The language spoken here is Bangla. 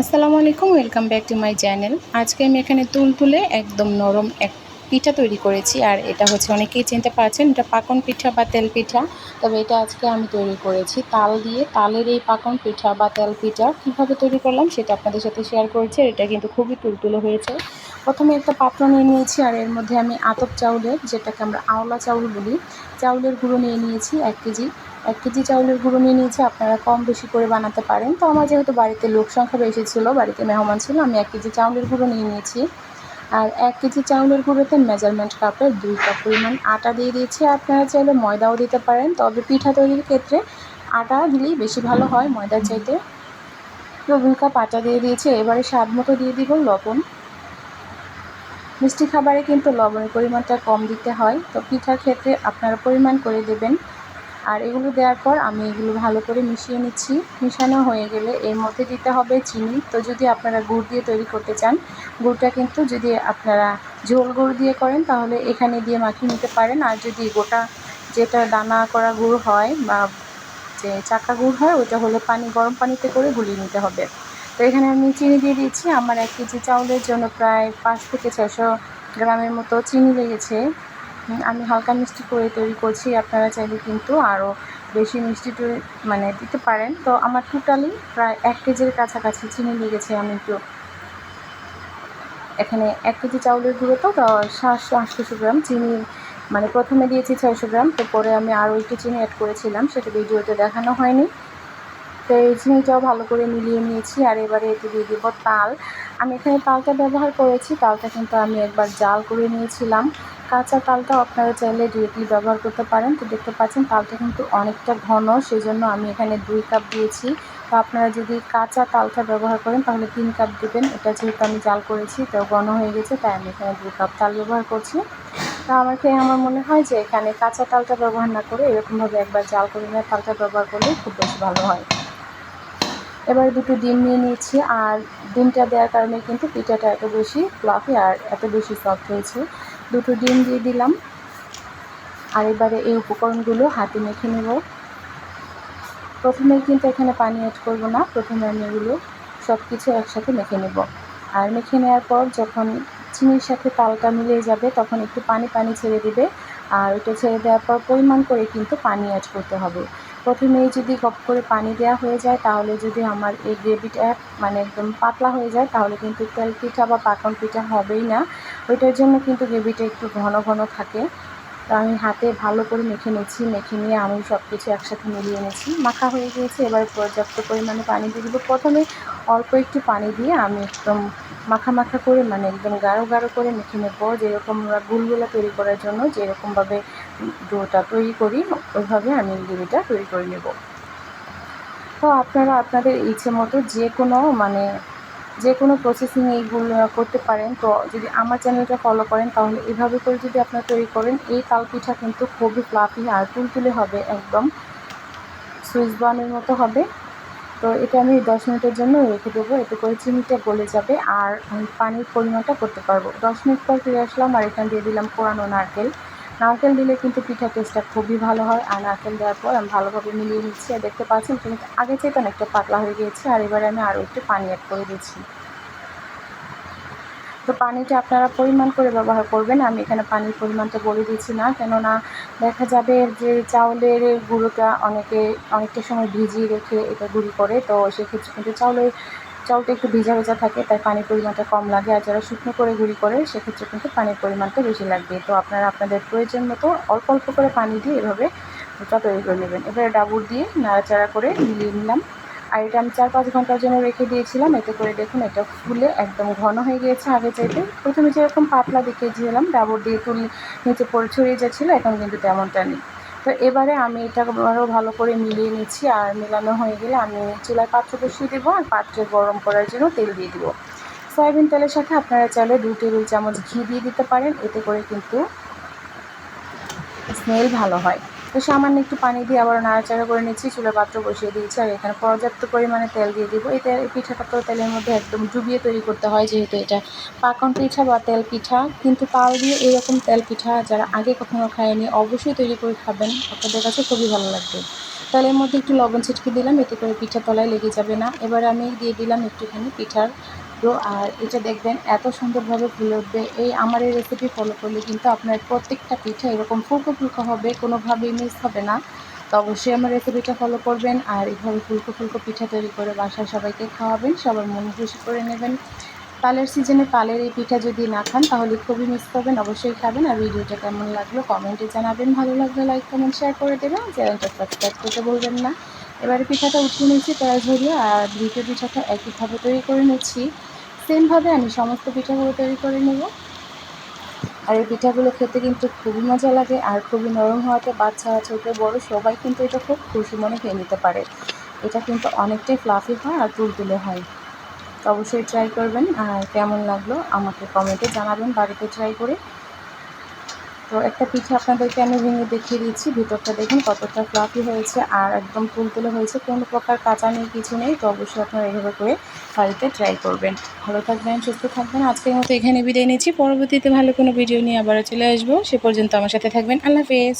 আসসালামু আলাইকুম, welcome back to my channel. আজকে আমি এখানে তুল তুলে একদম নরম এক পিঠা তৈরি করেছি, আর এটা হচ্ছে অনেকেই চিনতে পারছেন, এটা পাকন পিঠা বা তেল পিঠা। তবে এটা আজকে আমি তৈরি করেছি। তাল দিয়ে, তালের এই পাকন পিঠা বা তেল পিঠা কীভাবে তৈরি করলাম সেটা আপনাদের সাথে শেয়ার করেছি, আর এটা কিন্তু খুবই তুলতুলে হয়েছে। প্রথমে একটা পাত্র নিয়ে নিয়েছি, আর এর মধ্যে আমি আতপ চাউলের, যেটাকে আমরা আওলা চাউল বলি, চাউলের গুঁড়ো নিয়ে নিয়েছি এক কেজি। এক কেজি চাউলের গুঁড়ো নিয়ে নিয়েছি, আপনারা কম বেশি করে বানাতে পারেন। তো আমার যেহেতু বাড়িতে লোক সংখ্যা বেশি ছিল, বাড়িতে মেহমান ছিল, আমি এক কেজি চাউলের গুঁড়ো নিয়ে নিয়েছি। আর এক কেজি চাউলের গুঁড়োতে মেজারমেন্ট কাপের দুই কাপ পরিমাণ আটা দিয়ে দিয়েছি। আপনারা চাইলে ময়দাও দিতে পারেন, তবে পিঠা তৈরির ক্ষেত্রে আটা দিলেই বেশি ভালো হয়। ময়দার চাইতে তো দুই কাপ আটা দিয়ে দিয়েছি, এবারে স্বাদ মতো দিয়ে দিব লবণ। মিষ্টি খাবারে কিন্তু লবণের পরিমাণটা কম দিতে হয়, তো পিঠার ক্ষেত্রে আপনারা পরিমাণ করে দেবেন। আর এগুলো দেওয়ার পর আমি এগুলো ভালো করে মিশিয়ে নিচ্ছি। মিশানো হয়ে গেলে এর মধ্যে দিতে হবে চিনি। তো যদি আপনারা গুড় দিয়ে তৈরি করতে চান, গুড়টা কিন্তু যদি আপনারা ঝোল গুড় দিয়ে করেন, তাহলে এখানে দিয়ে মাখিয়ে নিতে পারেন। আর যদি গোটা যেটা দানা করা গুড় হয় বা যে চাকা গুড় হয় ওটা হলে পানি, গরম পানিতে করে গুলিয়ে নিতে হবে। তো এখানে আমি চিনি দিয়ে দিয়েছি। আমার এক কেজি চাউলের জন্য প্রায় পাঁচ থেকে ছশো গ্রামের মতো চিনি লেগেছে। আমি হালকা মিষ্টি করে তৈরি করছি, আপনারা চাইলে কিন্তু আরও বেশি মিষ্টি মানে দিতে পারেন। তো আমার টোটালি প্রায় এক কেজির কাছাকাছি চিনি লেগেছে আমি একটু। এখানে এক কেজি চাউলের গুঁড়ো তো সাতশো আটশোশো গ্রাম চিনি মানে প্রথমে দিয়েছি ছয়শো গ্রাম, তো পরে আমি আরও একটু চিনি অ্যাড করেছিলাম, সেটা ভিডিওতে দেখানো হয়নি। তো এই চিনিটাও ভালো করে মিলিয়ে নিয়েছি, আর এবারে এতে দিয়ে দেবো তাল। আমি এখানে তালটা ব্যবহার করেছি, তালটা কিন্তু আমি একবার জাল করে নিয়েছিলাম। কাঁচা তালটাও আপনারা চাইলে ডিরেক্টলি ব্যবহার করতে পারেন। তো দেখতে পাচ্ছেন, তালটা কিন্তু অনেকটা ঘন সেই জন্য আমি এখানে দুই কাপ দিয়েছি। তো আপনারা যদি কাঁচা তালটা ব্যবহার করেন, তাহলে তিন কাপ দেবেন। এটা যেহেতু আমি জাল করেছি, তো ঘন হয়ে গেছে, তাই আমি এখানে দুই কাপ তাল ব্যবহার করছি। তো আমাকে আমার মনে হয় যে এখানে কাঁচা তালটা ব্যবহার না করে এরকমভাবে একবার জাল করে নেওয়া তালটা ব্যবহার করলে খুব বেশি ভালো হয়। এবার দুটো ডিম নিয়ে নিয়েছি, আর ডিমটা দেওয়ার কারণে কিন্তু পিঠাটা এত বেশি ফ্লাফি আর এত বেশি সফট হয়েছে। দুটো ডিম দিয়ে দিলাম। আর এবারে এই উপকরণগুলো হাতে মেখে নেব। প্রথমে কিন্তু এখানে পানি অ্যাড করব না, প্রথমে আমি এগুলো সব কিছু একসাথে মেখে নেব। আর মেখে নেওয়ার পর যখন চিনির সাথে তালটা মিলিয়ে যাবে, তখন একটু পানি পানি ছেড়ে দিবে। আর ওটা ছেড়ে দেওয়ার পর পরিমাণ করে কিন্তু পানি অ্যাড করতে হবে। প্রথমেই যদি কপ করে পানি দেওয়া হয়ে যায়, তাহলে যদি আমার এই গ্রেভিটা মানে একদম পাতলা হয়ে যায়, তাহলে কিন্তু তেল পিঠা বা পাকন পিঠা হবেই না। ওইটার জন্য কিন্তু গ্রেভিটা একটু ঘন ঘন থাকে। তো আমি হাতে ভালো করে মেখে নিচ্ছি মেখে নিয়ে আমি সব কিছু একসাথে মিলিয়ে নিয়েছি মাখা হয়ে গিয়েছে, এবার পর্যাপ্ত পরিমাণে পানি দিয়ে দেবো। প্রথমে অল্প একটু পানি দিয়ে আমি একদম মাখা মাখা করে মানে একদম গাঢ় গাঢ় করে মেখে নেব। যেরকম আমরা গুলগুলা তৈরি করার জন্য যেরকমভাবে ডোটা তৈরি করি, ওইভাবে আমি গ্রেভিটা তৈরি করে নেব। তো আপনারা, আপনাদের ইচ্ছে মতো যে কোনো মানে যে কোনো প্রসেসিং এইগুলো করতে পারেন। তো যদি আমার চ্যানেলটা ফলো করেন, তাহলে এভাবে করে যদি আপনারা তৈরি করেন, এই তাল পিঠা কিন্তু খুবই ফ্লাফি আর তুলতুলে হবে একদম। সুইচ বানের মতো হবে। তো এটা আমি দশ মিনিটের জন্য রেখে দেবো। এতে করে চিনিটা গলে যাবে আর পানির পরিমাণটা করতে পারব। দশ মিনিট পর ফিরে আসলাম আর এখানে দিয়ে দিলাম পোড়ানো নারকেল। নারকেল দিলে কিন্তু পিঠা টেস্টটা খুবই ভালো হয়। আর নারকেল দেওয়ার পর আমি ভালোভাবে মিলিয়ে নিচ্ছি। আর দেখতে পাচ্ছেন, কিন্তু আগে চেয়ে অনেকটা পাতলা হয়ে গিয়েছে। আর এবারে আমি আরও একটু পানি অ্যাড করে দিচ্ছি। তো পানিটা আপনারা পরিমাণ করে ব্যবহার করবেন। আমি এখানে পানির পরিমাণটা বলে দিচ্ছি না। কেননা দেখা যাবে যে চাউলের গুঁড়োটা অনেকে অনেকটা সময় ভিজিয়ে রেখে এটা গুঁড়ি করে। তো সেক্ষেত্রে কিন্তু চাউলের চাউলটা একটু ভিজা ভেজা থাকে, তাই পানির পরিমাণটা কম লাগে। আর যারা শুকনো করে গুঁড়ি করে, সেক্ষেত্রে কিন্তু পানির পরিমাণটা বেশি লাগবে। তো আপনারা আপনাদের প্রয়োজন মতো অল্প অল্প করে পানি দিয়ে এভাবে ওটা তৈরি করে নেবেন। এবারে ডাবুর দিয়ে নাড়াচাড়া করে মিলিয়ে নিলাম। আর এটা আমি চার পাঁচ ঘণ্টার জন্য রেখে দিয়েছিলাম। এতে করে দেখুন, এটা ফুলে একদম ঘন হয়ে গিয়েছে আগে চাইতে। প্রথমে যেরকম পাতলা দেখিয়েছিলাম, ডাবর দিয়ে তুল নিচে পড়ে ছড়িয়ে যাচ্ছিল, এখন কিন্তু তেমনটা নেই। তো এবারে আমি এটা আরও ভালো করে মিলিয়ে নিচ্ছি। আর মেলানো হয়ে গেলে আমি চুলায় পাত্র বসিয়ে দেবো আর পাত্রে গরম করার জন্য তেল দিয়ে দেবো। সয়াবিন তেলের সাথে আপনারা চাইলে দু টেবিল চামচ ঘি দিয়ে দিতে পারেন, এতে করে কিন্তু স্মেল ভালো হয়। তো সামান্য একটু পানি দিয়ে আবার নাড়াচাড়া করে নিচ্ছি চুলা পাত্র বসিয়ে দিয়েছি আর এখানে পর্যাপ্ত পরিমাণে তেল দিয়ে দিব। এই তেল পিঠাটা তো তেলের মধ্যে একদম ডুবিয়ে তৈরি করতে হয়, যেহেতু এটা পাকন পিঠা বা তেল পিঠা। কিন্তু তাল দিয়ে এরকম তেল পিঠা যারা আগে কখনো খায়নি, অবশ্যই তৈরি করে খাবেন। আপনাদের কাছে খুবই ভালো লাগবে। তেলের মধ্যে একটু লবণ ছিটকে দিলাম, এতে করে পিঠা তলায় লেগে যাবে না। এবার আমি দিয়ে দিলাম একটুখানি পিঠার আর এটা দেখবেন, এত সুন্দরভাবে ফুলে উঠবে। এই আমার এই রেসিপি ফলো করলে কিন্তু আপনার প্রত্যেকটা পিঠা এরকম ফুলকো ফুলকো হবে, কোনোভাবেই মিস হবে না। তো অবশ্যই আমার রেসিপিটা ফলো করবেন আর এইভাবে ফুলকো ফুলকো পিঠা তৈরি করে বাসায় সবাইকে খাওয়াবেন, সবার মন খুশি করে নেবেন। পালের সিজনে পালের এই পিঠা যদি না খান, তাহলে খুবই মিস করবেন, অবশ্যই খাবেন। আর ভিডিওটা কেমন লাগল কমেন্টে জানাবেন। ভালো লাগলে লাইক কমেন্ট শেয়ার করে দেবেন। চ্যানেলটা সাবস্ক্রাইব করতে বলবেন না। এবারে পিঠাটা উঠিয়ে নিয়েছি কড়াই ঝরিয়ে আর দ্বিতীয় পিঠাটা একইভাবে তৈরি করে নিচ্ছি। সেমভাবে আমি সমস্ত পিঠাগুলো তৈরি করে নেব। আর এই পিঠাগুলো খেতে কিন্তু খুবই মজা লাগে আর খুবই নরম হওয়াতে বাচ্চা ছোটো বড় সবাই কিন্তু এটা খুব খুশি মনে খেয়ে নিতে পারে। এটা কিন্তু অনেকটাই ফ্লাফি হয় আর তুলতুলে হয়। তো অবশ্যই ট্রাই করবেন আর কেমন লাগল আমাকে কমেন্টে জানাবেন, বাড়িতে ট্রাই করে। তো একটা পিঠে আপনাদেরকে আমি ভেঙে দেখিয়ে দিচ্ছি। ভিতরটা দেখুন কতটা ফ্লাফি হয়েছে আর একদম ফুল তুলে হয়েছে। কোনো প্রকার কাঁচা নেই, কিছু নেই, তো অবশ্যই আপনারা এভাবে করে বাড়িতে ট্রাই করবেন। ভালো থাকবেন, সুস্থ থাকবেন। আজকের মতো এখানে বিদায় নিচ্ছি। পরবর্তীতে ভালো কোনো ভিডিও নিয়ে আবারও চলে আসব। সে পর্যন্ত আমার সাথে থাকবেন। আল্লাহ হাফেজ।